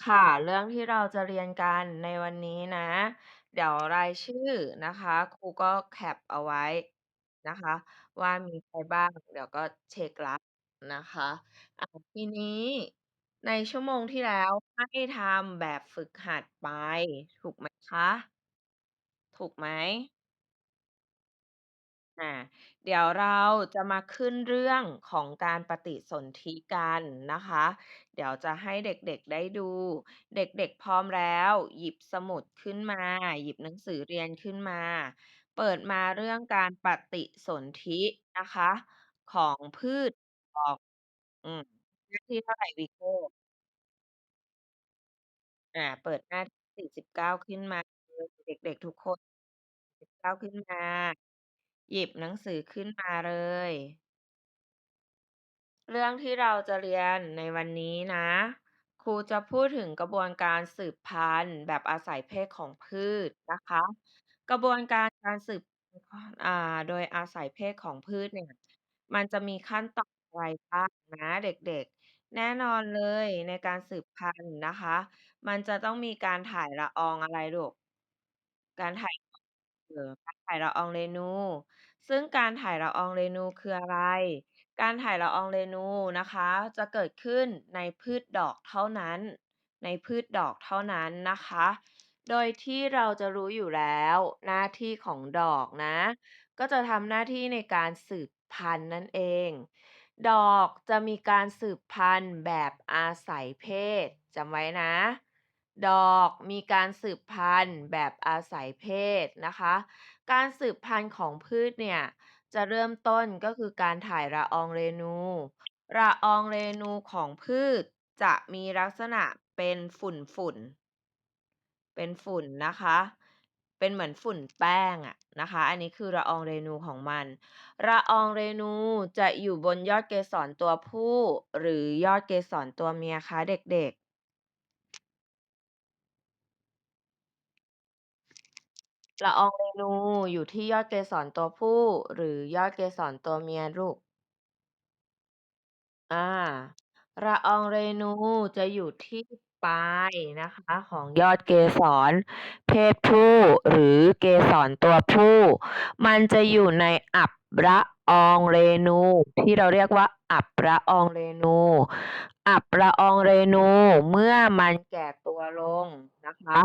ค่ะ เรื่องที่เราจะเรียนกันในวันนี้นะ เดี๋ยวรายชื่อนะคะ ครูก็แคปเอาไว้นะคะ ว่ามีใครบ้าง เดี๋ยวก็เช็กแล้วนะคะ อ่า ทีนี้ในชั่วโมงที่แล้วให้ทำแบบฝึกหัดไป ถูกไหมคะ?ถูกไหม? อา เดี๋ยวเราจะมาขึ้นเรื่องของการปฏิสนธิกันนะคะ เดี๋ยวจะให้เด็ก ๆ ได้ดู เด็ก ๆ พร้อมแล้ว หยิบสมุดขึ้นมา หยิบหนังสือเรียนขึ้นมา เปิดมาเรื่องการปฏิสนธินะคะ ของพืชดอก อืม หน้าที่เท่าไร วีโก้?อา เปิดหน้าที่49 ขึ้นมาเลย เด็ก ๆ ทุกคน 49 ขึ้นมา หยิบหนังสือขึ้นมาเลย เรื่องที่เราจะเรียนในวันนี้นะ ครูจะพูดถึงกระบวนการสืบพันธุ์แบบอาศัยเพศของพืชนะคะ กระบวนการการสืบอ่าโดยอาศัยเพศของพืชเนี่ย มันจะมีขั้นตอนอะไรบ้างนะเด็กๆ แน่นอนเลยในการสืบพันธุ์นะคะ มันจะต้องมีการถ่ายละอองอะไรลูก?การถ่าย เอ่อการถ่ายละอองเรนู ซึ่งการถ่ายละอองเรนูคืออะไร?การถ่ายละอองเรนูนะคะ จะเกิดขึ้นในพืชดอกเท่านั้น ในพืชดอกเท่านั้นนะคะ โดยที่เราจะรู้อยู่แล้วหน้าที่ของดอกนะ ก็จะทำหน้าที่ในการสืบพันธุ์นั่นเอง ดอกจะมีการสืบพันธุ์แบบอาศัยเพศจำไว้นะ ดอกมีการสืบพันธุ์แบบอาศัยเพศนะคะ การสืบพันธุ์ของพืชเนี่ย จะเริ่มต้นก็คือการถ่ายละอองเรนู ละอองเรนูของพืชจะมีลักษณะเป็นฝุ่นๆเป็นฝุ่นนะคะ เป็นเหมือนฝุ่นแป้งอะนะคะ อันนี้คือละอองเรนูของมัน ละอองเรนูจะอยู่บนยอดเกสรตัวผู้ หรือยอดเกสรตัวเมียคะเด็กๆ? ละอองเรนูอยู่ที่ยอดเกสรตัวผู้ หรือยอดเกสรตัวเมียลูก?อา ละอองเรนูจะอยู่ที่ปลายนะคะ ของยอดเกสรเพศผู้ หรือเกสรตัวผู้ มันจะอยู่ในอับระ อองเรนู ที่เราเรียกว่า อับละอองเรนู อับละอองเรนู เมื่อมันแก่ตัวลงนะคะ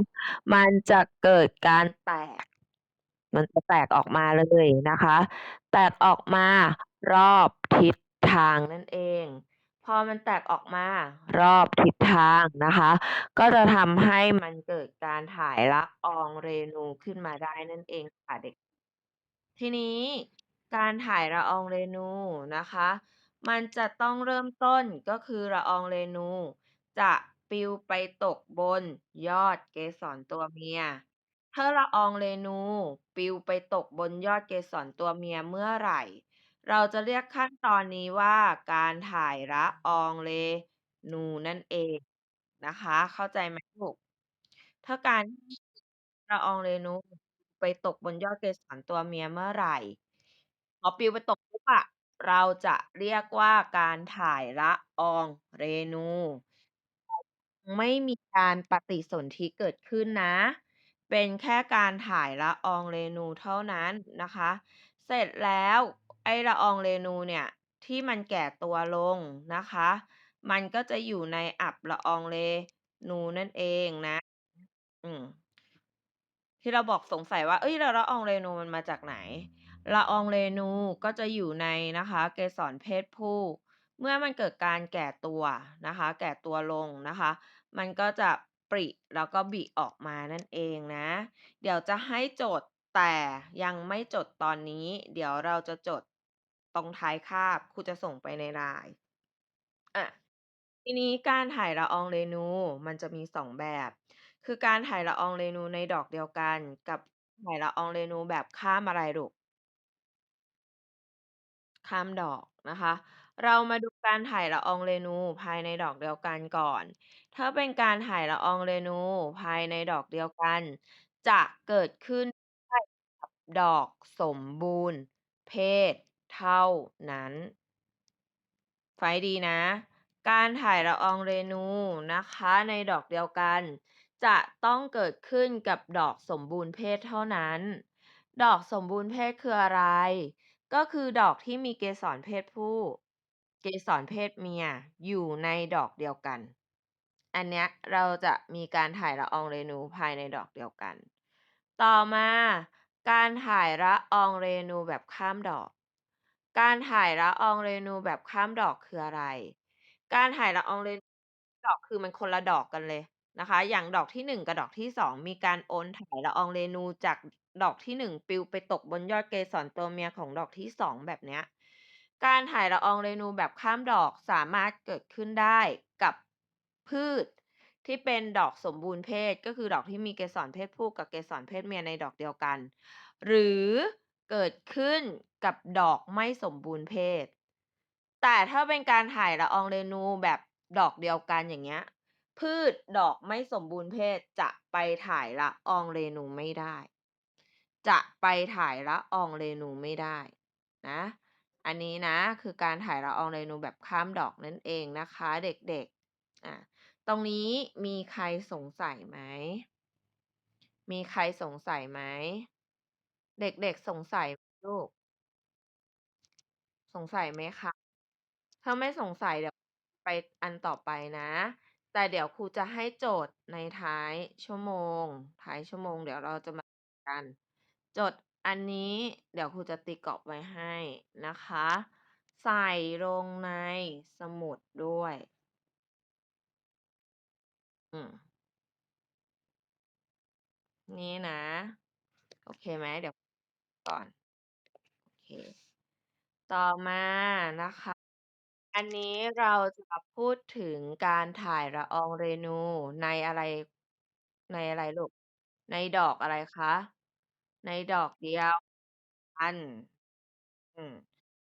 มันจะเกิดการแตก มันจะแตกออกมาเลยนะคะ แตกออกมารอบทิศทางนั่นเอง พอมันแตกออกมารอบทิศทางนะคะ ก็จะทำให้มันเกิดการถ่ายละอองเรนูขึ้นมาได้นั่นเองค่ะเด็ก ทีนี้ การถ่ายละอองเรนูนะคะ มันจะต้องเริ่มต้น ก็คือละอองเรนูจะปลิวไปตกบนยอดเกสรตัวเมีย ถ้าละอองเรนูปลิวไปตกบนยอดเกสรตัวเมียเมื่อไหร่ เราจะเรียกขั้นตอนนี้ว่าการถ่ายละอองเรนูนั่นเองนะคะ เข้าใจไหมลูก?ถ้าการที่ ละอองเรนูไปตกบนยอดเกสรตัวเมียเมื่อไหร่ อปลิวไปตกปุ๊บอะ เราจะเรียกว่าการถ่ายละอองเรนู ไม่มีการปฏิสนธิเกิดขึ้นนะ เป็นแค่การถ่ายละอองเรนูเท่านั้นนะคะ เสร็จแล้วไอ้ละอองเรนูเนี่ยที่มันแก่ตัวลงนะคะ มันก็จะอยู่ในอับละอองเรนูนั่นเองนะ อืม ที่เราบอกสงสัยว่าเอ๊ยแล้วละอองเรนูมันมาจากไหน? ละอองเรนูก็จะอยู่ในนะคะเกสรเพศผู้ เมื่อมันเกิดการแก่ตัวนะคะ แก่ตัวลงนะคะ มันก็จะปริแล้วก็บิออกมานั่นเองนะ เดี๋ยวจะให้จดแต่ยังไม่จดตอนนี้ เดี๋ยวเราจะจดตรงท้ายคาบครูจะส่งไปใน LINE อะทีนี้การถ่ายละอองเรนูมันจะมี2แบบ คือการถ่ายละอองเรนูในดอกเดียวกัน กับถ่ายละอองเรนูแบบข้ามอะไรลูก? ข้ามดอกนะคะ เรามาดูการถ่ายละอองเรนูภายในดอกเดียวกันก่อน ถ้าเป็นการถ่ายละอองเรนูภายในดอกเดียวกัน จะเกิดขึ้นได้กับดอกสมบูรณ์ เพศเท่านั้นฟังให้ดีนะ การถ่ายละอองเรนูนะคะในดอกเดียวกัน จะต้องเกิดขึ้นกับดอกสมบูรณ์เพศเท่านั้น ดอกสมบูรณ์เพศคืออะไร ก็คือดอกที่มีเกสรเพศผู้ เกสรเพศเมียอยู่ในดอกเดียวกัน อันเนี้ยเราจะมีการถ่ายละอองเรนูภายในดอกเดียวกัน ต่อมา การถ่ายละอองเรนูแบบข้ามดอก การถ่ายละอองเรนูแบบข้ามดอกคืออะไร การถ่ายละอองเรนูดอกคือมันคนละดอกกันเลยนะคะ อย่างดอกที่1กับดอกที่2มีการโอนถ่ายละอองเรนูจาก ดอกที่1ปลิวไปตกบนยอดเกสรตัวเมียของดอกที่2แบบเนี้ย การถ่ายละอองเรนูแบบข้ามดอกสามารถเกิดขึ้นได้กับพืชที่เป็นดอกสมบูรณ์เพศ ก็คือดอกที่มีเกสรเพศผู้กับเกสรเพศเมียในดอกเดียวกัน หรือเกิดขึ้นกับดอกไม่สมบูรณ์เพศ แต่ถ้าเป็นการถ่ายละอองเรนูแบบดอกเดียวกันอย่างเงี้ยพืชดอกไม่สมบูรณ์เพศจะไปถ่ายละอองเรนูไม่ได้ จะไปถ่ายละอองเรนูไม่ได้นะ อันนี้นะคือการถ่ายละอองเรนูแบบข้ามดอกนั่นเองนะคะเด็กๆอะตรงนี้มีใครสงสัยไหม มีใครสงสัยไหม เด็กๆสงสัยลูก สงสัยไหมคะ ถ้าไม่สงสัยเดี๋ยวไปอันต่อไปนะ แต่เดี๋ยวครูจะให้โจทย์ในท้ายชั่วโมง ท้ายชั่วโมงเดี๋ยวเราจะมากัน จทย์อันนี้เดี๋ยวครูจะตีกรอบไว้ให้นะคะ ใส่ลงในสมุดด้วย อืมนี่นะ โอเคไหมเดี๋ยวก่อน โอเค ต่อมานะคะ อันนี้เราจะพูดถึงการถ่ายละอองเรนูในอะไร ในอะไรลูก ในดอกอะไรคะ ในดอกเดียว กัน อืม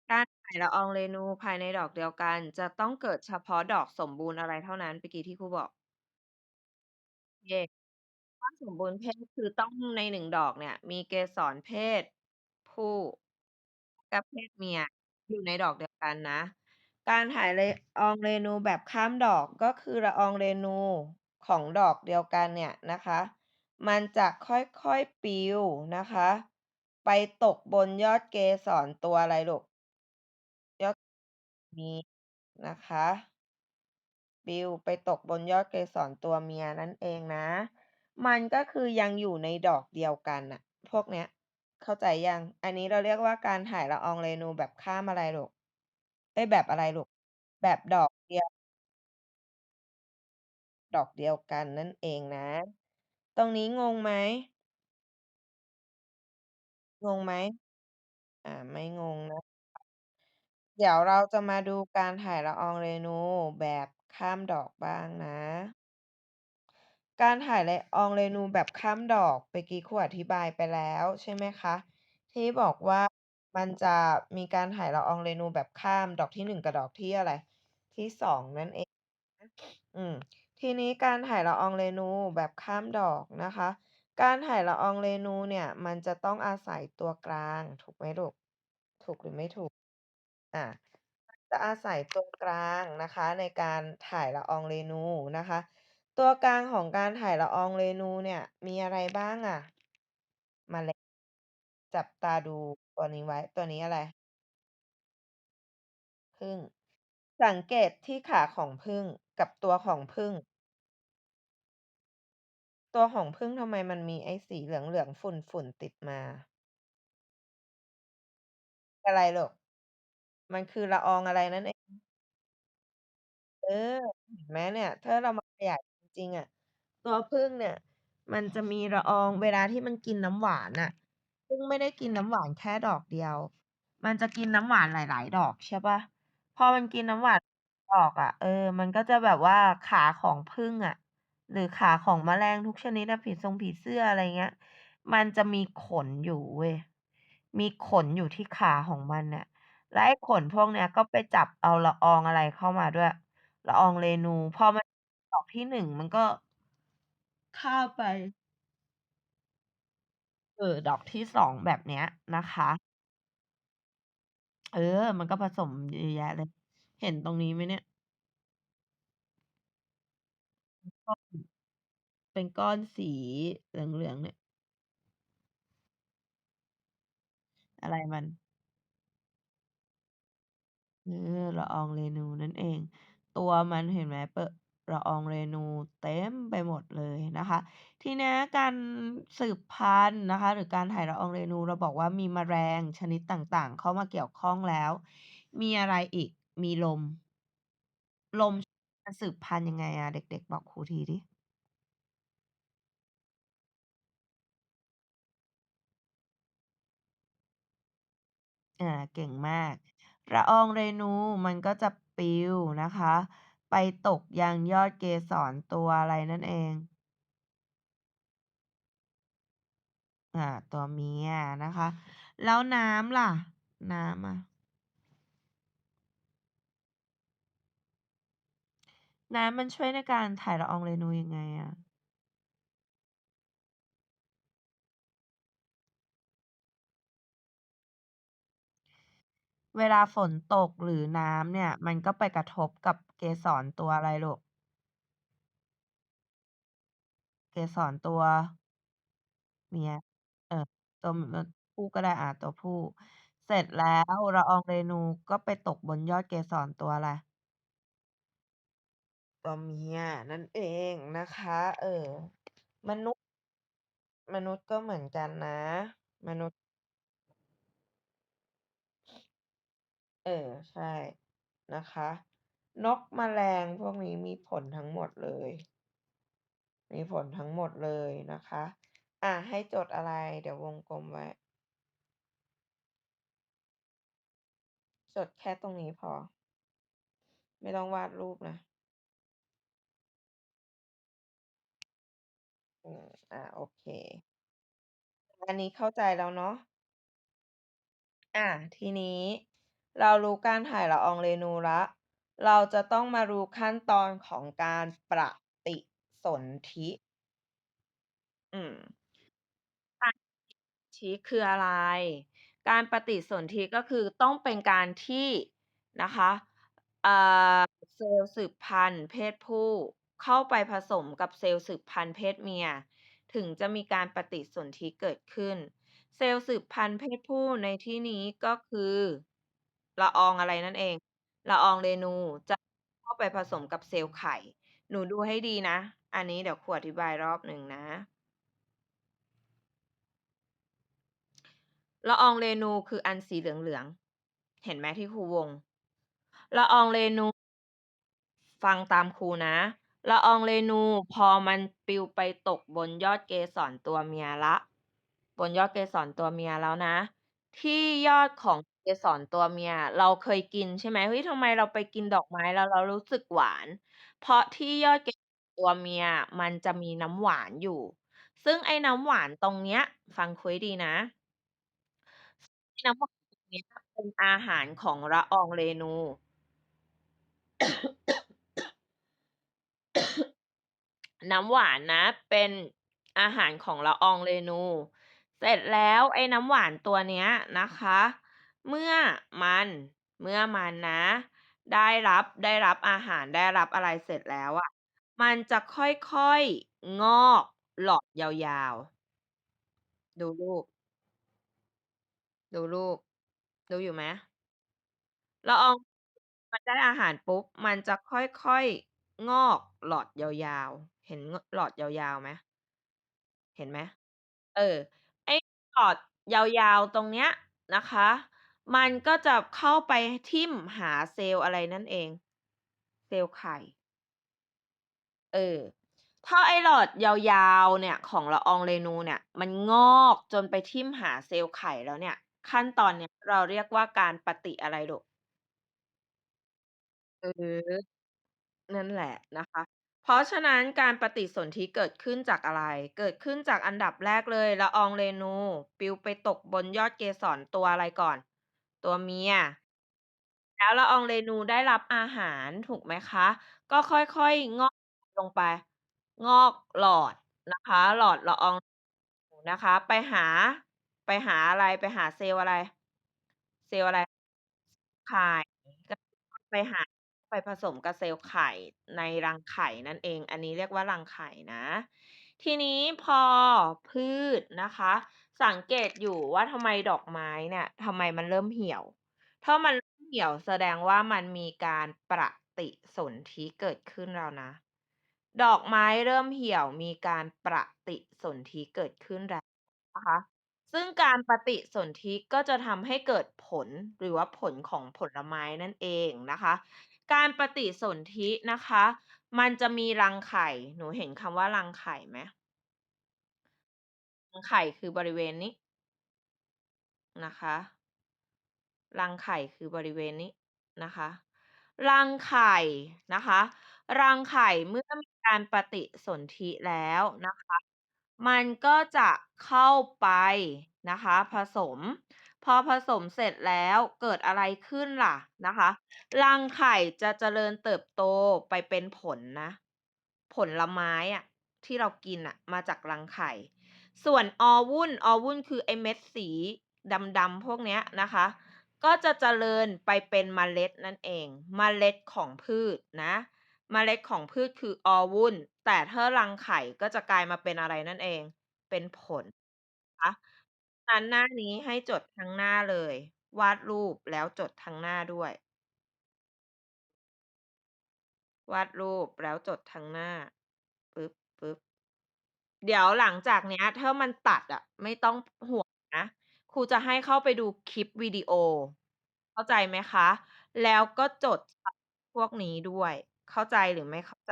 การถ่ายละอองเรนูภายในดอกเดียวกัน จะต้องเกิดเฉพาะดอกสมบูรณ์อะไรเท่านั้น เมื่อกี้ที่ครูบอกเคถ้าสมบูรณ์เพศ คือต้องใน 1 ดอกเนี่ย มีเกสรเพศผู้ กับเพศเมียอยู่ในดอกเดียวกันนะ การถ่ายละอองเรนูแบบข้ามดอก ก็คือละอองเรนูของดอกเดียวกันเนี่ยนะคะ มันจะค่อยๆปลิวนะคะ ไปตกบนยอดเกสรตัวอะไรลูกยอดนี้นะคะปลิวไปตกบนยอดเกสรตัวเมียนั่นเองนะ มันก็คือยังอยู่ในดอกเดียวกันน่ะ พวกเนี้ย เข้าใจยัง อันนี้เราเรียกว่าการถ่ายละอองเรนูแบบข้ามอะไรลูกเอ๊ยแบบอะไรลูก แบบดอกเดียว ดอกเดียวกันนั่นเองนะ ตรงนี้งงไหม?งงไหม?อา ไม่งงนะคะ เดี๋ยวเราจะมาดูการถ่ายละอองเรนูแบบข้ามดอกบ้างนะ การถ่ายละอองเรนูแบบข้ามดอก เมื่อกี้ครูอธิบายไปแล้วใช่ไหมคะ ที่บอกว่า มันจะมีการถ่ายละอองเรนูแบบข้าม ดอกที่ 1 กับดอกที่อะไร ที่ 2 นั่นเองนะอืม ทีนี้การถ่ายละอองเรนูแบบข้ามดอกนะคะ การถ่ายละอองเรนูเนี่ย มันจะต้องอาศัยตัวกลาง ถูกไหมลูก ถูกหรือไม่ถูก?อาจะอาศัยตัวกลางนะคะ ในการถ่ายละอองเรนูนะคะ ตัวกลางของการถ่ายละอองเรนูเนี่ยมีอะไรบ้างอะ?แมลงจับตาดูตัวนี้ไว้ ตัวนี้อะไร?ผึ้งสังเกตที่ขาของผึ้งกับตัวของผึ้ง ตัวของผึ้งทำไมมันมีไอ้สีเหลือง ๆ ฝุ่น ๆ ติดมา?อะไรลูก?มันคือละอองอะไรนั่น เอง?เออ เห็นไหมเนี่ย ถ้าเรามาขยายจริง ๆ อะ ตัวผึ้งเนี่ยมันจะมีละอองเวลาที่มันกินน้ำหวานน่ะ ผึ้งไม่ได้กินน้ำหวานแค่ดอกเดียว มันจะกินน้ำหวานหลาย ๆ ดอก ใช่เปล่า พอมันกินน้ำหวาน ดอกอะ เออ มันก็จะแบบว่าขาของผึ้งอะ หรือขาของแมลงทุกชนิดอะผีซงผีเสื้ออะไรเงี้ย มันจะมีขนอยู่เว้ย มีขนอยู่ที่ขาของมันน่ะ แล้วไอ้ขนพวกเนี้ยก็ไปจับเอาละอองอะไรเข้ามาด้วย ละอองเรนู พอมัน ดอกที่ 1 มันก็คาไป เออ ดอกที่ 2 แบบเนี้ยนะคะ เออ มันก็ผสมเยอะแยะเลย เห็นตรงนี้ไหมเนี่ย? ก้อน เป็นก้อนสีเหลือง ๆ เนี่ย อะไรมัน?เออ ละอองเรนูนั่นเอง ตัวมันเห็นไหม เปอะละอองเรนูเต็มไปหมดเลยนะคะ ทีเนี้ยการสืบพันธุ์นะคะ หรือการถ่ายละอองเรนู เราบอกว่ามีแมลงชนิดต่าง ๆ เข้ามาเกี่ยวข้องแล้ว มีอะไรอีก มีลม ลม มันสืบพันธุ์ยังไงอะ เด็ก ๆ บอกครูทีสิ?อา เก่งมาก ละอองเรนูมันก็จะปลิวนะคะ ไปตกยังยอดเกสรตัวอะไรนั่นเอง?อา ตัวเมียนะคะ แล้วน้ำล่ะ น้ำอะ? น้ำมันช่วยในการถ่ายละอองเรนูยังไงอะ?เวลาฝนตกหรือน้ำเนี่ย มันก็ไปกระทบกับเกสรตัวอะไรลูก?เกสรตัวเมีย เออ ตัวผู้ก็ได้อาตัวผู้ เสร็จแล้วละอองเรนูก็ไปตกบนยอดเกสรตัวอะไร? ตัวเมียนั่นเองนะคะ เออ มนุษย์ มนุษย์ก็เหมือนกันนะ มนุษย์ เออ ใช่ นะคะ นกแมลงพวกนี้มีผลทั้งหมดเลย มีผลทั้งหมดเลยนะคะ อ่า ให้จดอะไร เดี๋ยววงกลมไว้ จดแค่ตรงนี้พอ ไม่ต้องวาดรูปนะ อืม อา โอเค อันนี้เข้าใจแล้วเนาะ อา ทีนี้เรารู้การถ่ายละอองเรนูแล้ว เราจะต้องมารู้ขั้นตอนของการประติสนธิ อืมการธิคืออะไร การปฏิสนธิ ก็คือต้องเป็นการที่ นะคะอ่าเซลล์สืบพันธุ์เพศผู้ เข้าไปผสมกับเซลล์สืบพันธุ์เพศเมีย ถึงจะมีการปฏิสนธิเกิดขึ้น เซลล์สืบพันธุ์เพศผู้ในที่นี้ก็คือละอองอะไรนั่นเอง ละอองเรนูจะเข้าไปผสมกับเซลล์ไข่ หนูดูให้ดีนะ อันนี้เดี๋ยวครูอธิบายรอบหนึ่งนะละอองเรนูคืออันสีเหลืองๆ เห็นไหมที่ครูวง ละอองเรนู ฟังตามครูนะ ละอองเรนูพอมันปลิวไปตกบนยอดเกสรตัวเมียล้วบนยอดเกสรตัวเมียแล้วนะ ที่ยอดของเกสรตัวเมีย เราเคยกินใช่ไหมเฮ้ยทำไมเราไปกินดอกไม้แล้วเรารู้สึกหวาน เพราะที่ยอดเกสรตัวเมียมันจะมีน้ำหวานอยู่ ซึ่งไอ้น้ำหวานตรงเนี้ย ฟังครูให้ดีนะ น้ำหวานตรงเนี้ยเป็นอาหารของละอองเรนู น้ำหวานนะ เป็นอาหารของละอองเรนู เสร็จแล้วไอ้น้ำหวานตัวเนี้ยนะคะ เมื่อมันเมื่อมันนะ ได้รับได้รับอาหารได้รับอะไรเสร็จแล้วอะมันจะค่อยๆงอกหลอดยาว ๆ ดูรูปดูรูปดูอยู่ไหม?ละออง มันได้อาหารปุ๊บ มันจะค่อย ๆ งอกหลอดยาว ๆ เห็นหลอดยาว ๆ ไหม?เห็นไหม?เออ ไอ้หลอดยาว ๆ ตรงเนี้ยนะคะ มันก็จะเข้าไปทิ่มหาเซลล์อะไรนั่นเอง เซลล์ไข่ เออ ถ้าไอ้หลอดยาว ๆ เนี่ย ของละอองเรนูเนี่ย มันงอกจนไปทิ่มหาเซลล์ไข่แล้วเนี่ย ขั้นตอนเนี้ย เราเรียกว่าการปฏิอะไรลูก?เออ นั่นแหละนะคะ เพราะฉะนั้นการปฏิสนธิเกิดขึ้นจากอะไร เกิดขึ้นจากอันดับแรกเลยละอองเรนูปลิวไปตกบนยอดเกสรตัวอะไรก่อน ตัวเมีย แล้วละอองเรนูได้รับอาหารถูกไหมคะ ก็ค่อยๆ งอกลงไป งอกหลอดนะคะ หลอดละอองนะคะ ไปหาไปหาอะไรไปหาเซลล์อะไร เซลล์อะไรไข่ก็ไปหา ไปผสมกับเซลล์ไข่ในรังไข่นั่นเอง อันนี้เรียกว่ารังไข่นะ ทีนี้พอพืชนะคะ สังเกตอยู่ว่าทำไมดอกไม้เนี่ยทำไมมันเริ่มเหี่ยว ถ้ามันเริ่มเหี่ยวแสดงว่ามันมีการปฏิสนธิเกิดขึ้นแล้วนะ ดอกไม้เริ่มเหี่ยวมีการปฏิสนธิเกิดขึ้นแล้วนะคะ ซึ่งการปฏิสนธิก็จะทำให้เกิดผลหรือว่าผลของผลไม้นั่นเองนะคะ การปฏิสนธินะคะ มันจะมีรังไข่ หนูเห็นคำว่ารังไข่ไหม?รังไข่คือบริเวณนี้นะคะ รังไข่คือบริเวณนี้นะคะ รังไข่นะคะ รังไข่เมื่อมีการปฏิสนธิแล้วนะคะ มันก็จะเข้าไปนะคะ ผสม พอผสมเสร็จแล้วเกิดอะไรขึ้นล่ะนะคะ รังไข่จะเจริญเติบโตไปเป็นผลนะ ผลไม้อะที่เรากินน่ะมาจากรังไข่ ส่วนออวุ่นออวุ่นคือไอเม็ดสีดำๆพวกเนี้ยนะคะ ก็จะเจริญไปเป็นเมล็ดนั่นเองเมล็ดของพืชนะเมล็ดของพืชคือออวุ่น แต่ถ้ารังไข่ก็จะกลายมาเป็นอะไรนั่นเอง เป็นผลนะ งั้นหน้านี้ให้จดทั้งหน้าเลย วาดรูปแล้วจดทั้งหน้าด้วย วาดรูปแล้วจดทั้งหน้า ปึ๊บๆเดี๋ยวหลังจากเนี้ย ถ้ามันตัดอะ ไม่ต้อง ห่วงนะ ครูจะให้เข้าไปดูคลิปวิดีโอ เข้าใจไหมคะ แล้วก็จด ศัพท์ พวกนี้ด้วย เข้าใจหรือไม่เข้าใจ?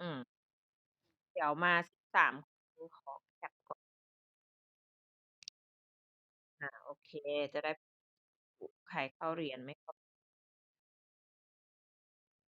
อืม เดี๋ยวมา 13 จะได้ใครเข้าเรียน ไม่เข้า